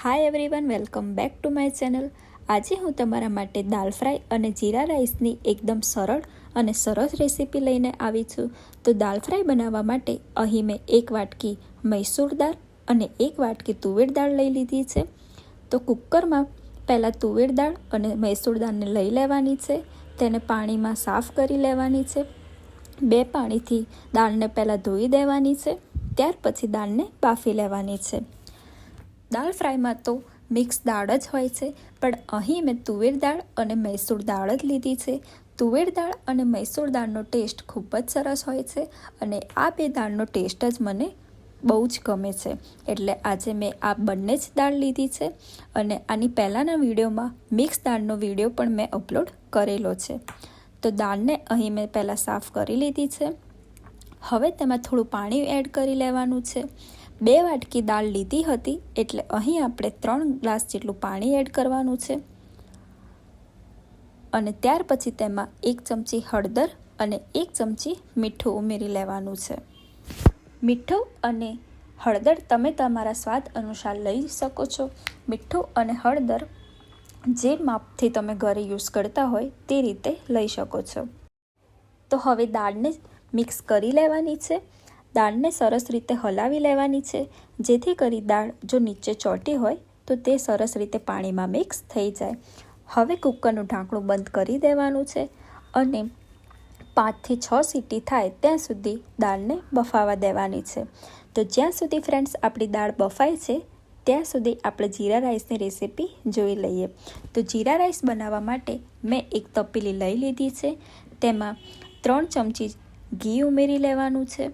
Hi everyone welcome back to my channel આજે હું તમારા માટે દાલ ફ્રાય અને જીરા રાઈસની એકદમ સરળ અને સરસ રેસીપી લઈને આવી છું. તો દાલ ફ્રાય બનાવવા માટે અહીં મેં એક વાટકી મૈસૂર દાળ અને એક વાટકી તુવેર દાળ લઈ લીધી છે. તો કુકરમાં પહેલાં તુવેર દાળ અને મૈસૂર દાળને લઈ લેવાની છે. તેને પાણીમાં સાફ કરી લેવાની છે. બે પાણીથી દાળને પહેલાં ધોઈ દેવાની છે. ત્યાર પછી દાળને બાફી લેવાની છે. દાળ ફ્રાયમાં તો મિક્સ દાળ જ હોય છે, પણ અહીં મેં તુવેર દાળ અને મૈસૂર દાળ જ લીધી છે. તુવેર દાળ અને મૈસૂર દાળનો ટેસ્ટ ખૂબ જ સરસ હોય છે અને આ બે દાળનો ટેસ્ટ જ મને બહુ જ ગમે છે. એટલે આજે મેં આ બંને જ દાળ લીધી છે અને આની પહેલાંના વિડીયોમાં મિક્સ દાળનો વીડિયો પણ મેં અપલોડ કરેલો છે. તો દાળને અહીં મેં પહેલાં સાફ કરી લીધી છે. હવે તેમાં થોડું પાણી એડ કરી લેવાનું છે. બે વાટકી દાળ લીધી હતી એટલે અહીં આપણે ત્રણ ગ્લાસ જેટલું પાણી એડ કરવાનું છે. અને ત્યાર પછી તેમાં એક ચમચી હળદર અને એક ચમચી મીઠું ઉમેરી લેવાનું છે. મીઠું અને હળદર તમે તમારા સ્વાદ અનુસાર લઈ શકો છો. મીઠું અને હળદર જે માપથી તમે ઘરે યુઝ કરતા હોય તે રીતે લઈ શકો છો. તો હવે દાળને મિક્સ કરી લેવાની છે. દાળને સરસ રીતે હલાવી લેવાની છે. જેથી કરી દાળ જો નીચે ચોટી હોય, તો તે સરસ રીતે પાણીમાં મિક્સ થઈ જાય. હવે કુકરનું ઢાંકણું બંધ કરી દેવાનું છે અને પાંચથી છ સીટી થાય ત્યાં સુધી દાળને બફાવા દેવાની છે. તો જ્યાં સુધી ફ્રેન્ડ્સ આપણી દાળ બફાય છે, ત્યાં સુધી આપણે જીરા રાઈસની રેસીપી જોઈ લઈએ. તો જીરા રાઈસ બનાવવા માટે મેં એક તપેલી લઈ લીધી છે. તેમાં ત્રણ ચમચી ઘી ઉમેરી લેવાનું છે.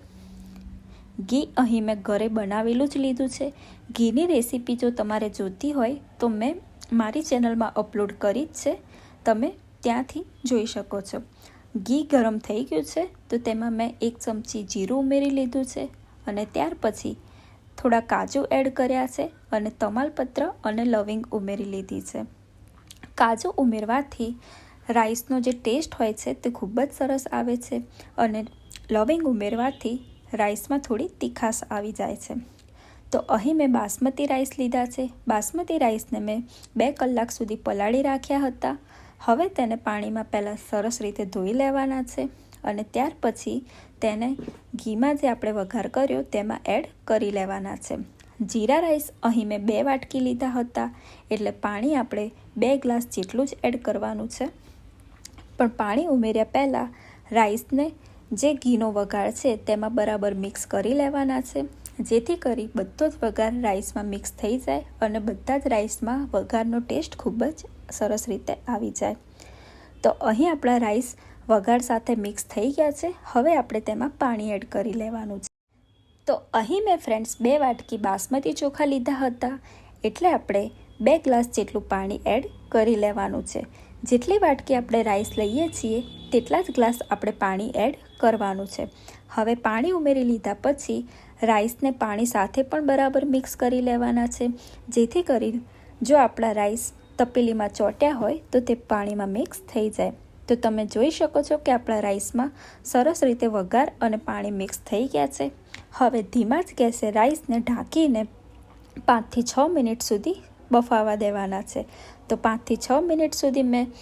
ઘી અહીં મેં ઘરે બનાવેલું જ લીધું છે. ઘીની રેસીપી જો તમારે જોતી હોય તો મેં મારી ચેનલમાં અપલોડ કરી જ છે. તમે ત્યાંથી જોઈ શકો છો. ઘી ગરમ થઈ ગયું છે તો તેમાં મેં એક ચમચી જીરું ઉમેરી લીધું છે અને ત્યાર પછી થોડા કાજુ એડ કર્યા છે અને તમાલપત્ર અને લવિંગ ઉમેરી લીધી છે. કાજુ ઉમેરવાથી રાઈસનો જે ટેસ્ટ હોય છે તે ખૂબ જ સરસ આવે છે અને લવિંગ ઉમેરવાથી રાઈસમાં થોડી તીખાશ આવી જાય છે. તો અહીં મેં બાસમતી રાઈસ લીધા છે. બાસમતી રાઈસને મેં બે કલાક સુધી પલાળી રાખ્યા હતા. હવે તેને પાણીમાં પહેલાં સરસ રીતે ધોઈ લેવાના છે અને ત્યાર પછી તેને ઘીમાં જે આપણે વઘાર કર્યો તેમાં એડ કરી લેવાના છે. જીરા રાઈસ અહીં મેં બે વાટકી લીધા હતા, એટલે પાણી આપણે બે ગ્લાસ જેટલું જ એડ કરવાનું છે. પણ પાણી ઉમેર્યા પહેલાં રાઈસને જે ઘીનો વઘાર છે તેમાં બરાબર મિક્સ કરી લેવાના છે. જેથી કરી બધો જ વઘાર રાઈસમાં મિક્સ થઈ જાય અને બધા જ રાઈસમાં વઘારનો ટેસ્ટ ખૂબ જ સરસ રીતે આવી જાય. તો અહીં આપણા રાઈસ વઘાર સાથે મિક્સ થઈ ગયા છે. હવે આપણે તેમાં પાણી એડ કરી લેવાનું છે. તો અહીં મેં ફ્રેન્ડ્સ બે વાટકી બાસમતી ચોખા લીધા હતા. એટલે આપણે બે ગ્લાસ જેટલું પાણી એડ કરી લેવાનું છે. જેટલી વાટકી આપણે રાઈસ લઈએ છીએ, તેટલા જ ગ્લાસ આપણે પાણી એડ કરવાનું છે. હવે પાણી ઉમેરી લીધા પછી રાઈસને પાણી સાથે પણ બરાબર મિક્સ કરી લેવાના છે. જેથી કરી જો આપણા રાઈસ તપેલીમાં ચોટ્યા હોય, તો તે પાણીમાં મિક્સ થઈ જાય. તો તમે જોઈ શકો છો કે આપણા રાઈસમાં સરસ રીતે વઘાર અને પાણી મિક્સ થઈ ગયા છે. હવે ધીમા જ ગેસે રાઈસને ઢાંકીને પાંચથી છ મિનિટ સુધી બફાવા દેવાના છે. તો પાંચથી છ મિનિટ સુધી મેં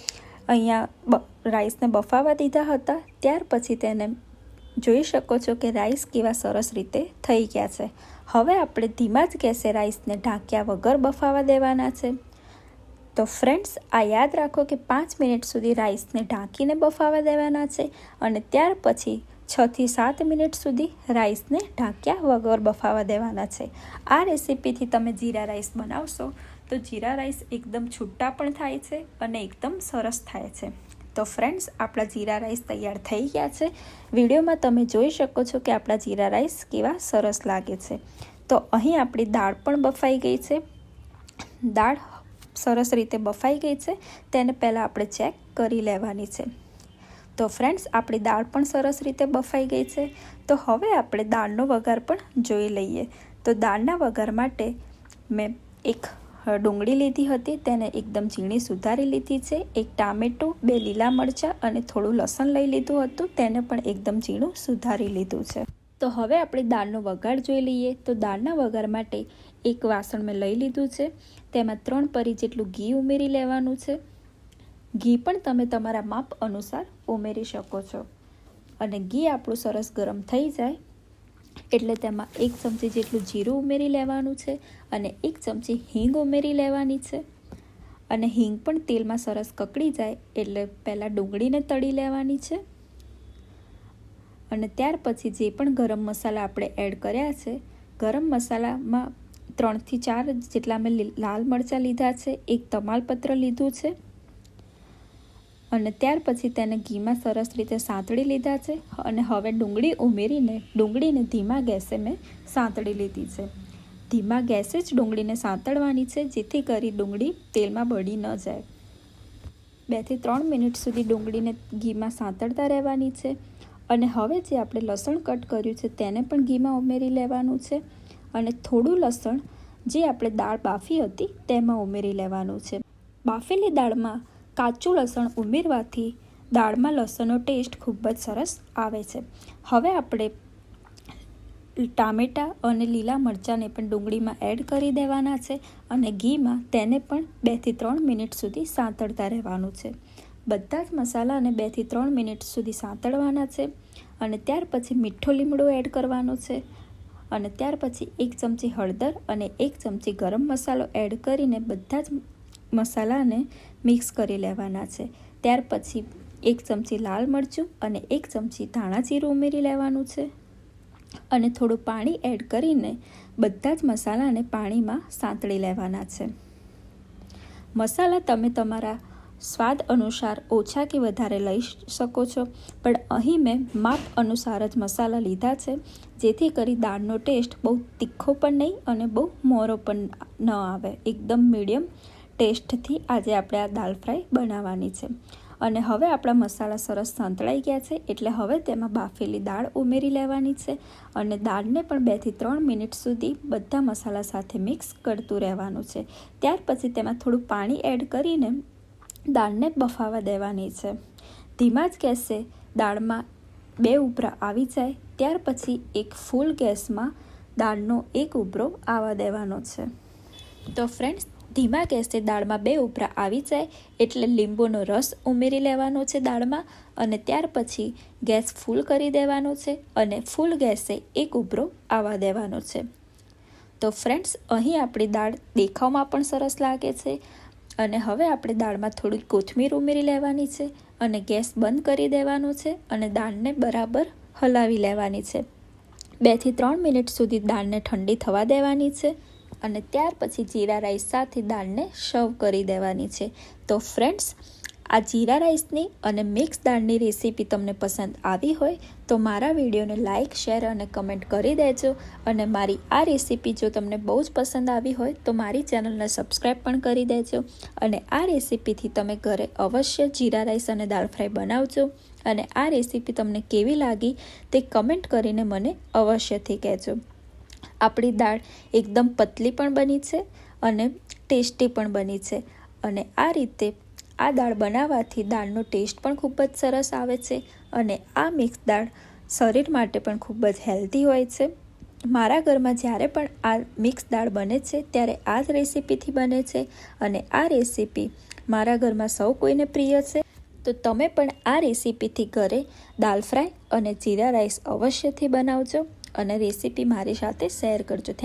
અહીંયા રાઈસને બફાવા દીધા હતા. ત્યાર પછી તેને જોઈ શકો છો કે રાઈસ કેવા સરસ રીતે થઈ ગયા છે. હવે આપણે ધીમા જ ગેસે રાઈસને ઢાંક્યા વગર બફાવા દેવાના છે. તો ફ્રેન્ડ્સ, આ યાદ રાખો કે પાંચ મિનિટ સુધી રાઈસને ઢાંકીને બફાવા દેવાના છે અને ત્યાર પછી છથી સાત મિનિટ સુધી રાઈસને ઢાંક્યા વગર બફાવા દેવાના છે. આ રેસીપીથી તમે જીરા રાઈસ બનાવશો તો જીરા રાઈસ એકદમ છૂટા પણ થાય છે અને એકદમ સરસ થાય છે. તો ફ્રેન્ડ્સ, આપણા જીરા રાઈસ તૈયાર થઈ ગયા છે. વિડીયોમાં તમે જોઈ શકો છો કે આપણા જીરા રાઈસ કેવા સરસ લાગે છે. તો અહીં આપણી દાળ પણ બફાઈ ગઈ છે. દાળ સરસ રીતે બફાઈ ગઈ છે. તેને પહેલાં આપણે ચેક કરી લેવાની છે. તો ફ્રેન્ડ્સ, આપણી દાળ પણ સરસ રીતે બફાઈ ગઈ છે. તો હવે આપણે દાળનો વઘાર પણ જોઈ લઈએ. તો દાળના વઘાર માટે મેં એક ડુંગળી લીધી હતી, તેને એકદમ ઝીણી સુધારી લીધી છે. એક ટામેટું, બે લીલા મરચાં અને થોડું લસણ લઈ લીધું હતું, તેને પણ એકદમ ઝીણું સુધારી લીધું છે. તો હવે આપણે દાળનો વઘાર જોઈ લઈએ. તો દાળના વઘાર માટે એક વાસણ મેં લઈ લીધું છે. તેમાં ત્રણ પરી જેટલું ઘી ઉમેરી લેવાનું છે. ઘી પણ તમે તમારા માપ અનુસાર ઉમેરી શકો છો. અને ઘી આપણું સરસ ગરમ થઈ જાય. એટલે તેમાં એક ચમચી જેટલું જીરું ઉમેરી લેવાનું છે અને એક ચમચી હિંગ ઉમેરી લેવાની છે. અને હિંગ પણ તેલમાં સરસ કકડી જાય એટલે પહેલાં ડુંગળીને તળી લેવાની છે. અને ત્યાર પછી જે પણ ગરમ મસાલા આપણે એડ કર્યા છે, ગરમ મસાલામાં ત્રણથી ચાર જેટલા મેં લાલ મરચાં લીધા છે, એક તમાલપત્ર લીધું છે અને ત્યાર પછી તેને ઘીમાં સરસ રીતે સાંતળી લીધા છે અને હવે ડુંગળી ઉમેરીને ડુંગળીને ધીમા ગેસે મેં સાંતળી લીધી છે. ધીમા ગેસે જ ડુંગળીને સાંતળવાની છે જેથી કરી ડુંગળી તેલમાં બળી ન જાય. બેથી ત્રણ મિનિટ સુધી ડુંગળીને ઘીમાં સાંતળતા રહેવાની છે અને હવે જે આપણે લસણ કટ કર્યું છે તેને પણ ઘીમાં ઉમેરી લેવાનું છે અને થોડું લસણ જે આપણે દાળ બાફી હતી તેમાં ઉમેરી લેવાનું છે. બાફેલી દાળમાં કાચું લસણ ઉમેરવાથી દાળમાં લસણનો ટેસ્ટ ખૂબ જ સરસ આવે છે. હવે આપણે ટામેટાં અને લીલા મરચાંને પણ ડુંગળીમાં એડ કરી દેવાના છે અને ઘીમાં તેને પણ બેથી ત્રણ મિનિટ સુધી સાંતળતા રહેવાનું છે. બધા જ મસાલાને બેથી ત્રણ મિનિટ સુધી સાંતળવાના છે અને ત્યાર પછી મીઠો લીમડો એડ કરવાનો છે અને ત્યાર પછી એક ચમચી હળદર અને એક ચમચી ગરમ મસાલો એડ કરીને બધા જ મસાલાને મિક્સ કરી લેવાના છે. ત્યાર પછી એક ચમચી લાલ મરચું અને એક ચમચી ધાણા જીરું ઉમેરી લેવાનું છે. અને થોડું પાણી એડ કરીને બધા જ મસાલાને પાણીમાં સાંતળી લેવાના છે. મસાલા તમે તમારા સ્વાદ અનુસાર ઓછા કે વધારે લઈ શકો છો. પણ અહીં મેં માપ અનુસાર જ મસાલા લીધા છે. જેથી કરી દાળનો ટેસ્ટ બહુ તીખો પણ નહીં અને બહુ મોરો પણ ન આવે. એકદમ મીડિયમ ટેસ્ટથી આજે આપણે આ દાલ ફ્રાય બનાવવાની છે. અને હવે આપણા મસાલા સરસ સંતળાઈ ગયા છે, એટલે હવે તેમાં બાફેલી દાળ ઉમેરી લેવાની છે અને દાળને પણ બેથી ત્રણ મિનિટ સુધી બધા મસાલા સાથે મિક્સ કરતું રહેવાનું છે. ત્યાર પછી તેમાં થોડું પાણી એડ કરીને દાળને બફાવા દેવાની છે. ધીમા જ ગેસે દાળમાં બે ઉભરા આવી જાય. ત્યાર પછી એક ફૂલ ગેસમાં દાળનો એક ઉભરો આવવા દેવાનો છે. તો ફ્રેન્ડ્સ ધીમા ગેસે દાળમાં બે ઉભરા આવી જાય એટલે લીંબુનો રસ ઉમેરી લેવાનો છે દાળમાં અને ત્યાર પછી ગેસ ફૂલ કરી દેવાનો છે અને ફૂલ ગેસે એક ઉભરો આવવા દેવાનો છે. તો ફ્રેન્ડ્સ, અહીં આપણી દાળ દેખાવમાં પણ સરસ લાગે છે અને હવે આપણે દાળમાં થોડી કોથમીર ઉમેરી લેવાની છે અને ગેસ બંધ કરી દેવાનો છે અને દાળને બરાબર હલાવી લેવાની છે. બેથી ત્રણ મિનિટ સુધી દાળને ઠંડી થવા દેવાની છે અને ત્યાર પછી જીરા રાઈસ સાથે દાળને સર્વ કરી દેવાની છે. તો ફ્રેન્ડ્સ, આ જીરા રાઈસની અને મિક્સ દાળની રેસીપી તમને પસંદ આવી હોય તો મારા વિડીયોને લાઇક શેર અને કમેન્ટ કરી દેજો. અને મારી આ રેસીપી જો તમને બહુ જ પસંદ આવી હોય તો મારી ચેનલને સબસ્ક્રાઈબ પણ કરી દેજો. અને આ રેસીપીથી તમે ઘરે અવશ્ય જીરા રાઈસ અને દાળ ફ્રાય બનાવજો. અને આ રેસીપી તમને કેવી લાગી તે કમેન્ટ કરીને મને અવશ્યથી કહેજો. આપણી દાળ એકદમ પતલી પણ બની છે અને ટેસ્ટી પણ બની છે. અને આ રીતે આ દાળ બનાવવાથી દાળનો ટેસ્ટ પણ ખૂબ જ સરસ આવે છે અને આ મિક્સ દાળ શરીર માટે પણ ખૂબ જ હેલ્ધી હોય છે. મારા ઘરમાં જ્યારે પણ આ મિક્સ દાળ બને છે ત્યારે આ જ રેસીપીથી બને છે અને આ રેસીપી મારા ઘરમાં સૌ કોઈને પ્રિય છે. તો તમે પણ આ રેસીપીથી ઘરે દાલ ફ્રાય અને જીરા રાઈસ અવશ્યથી બનાવજો. અને રેસીપી મારી સાથે શેર કરજો. થેન્ક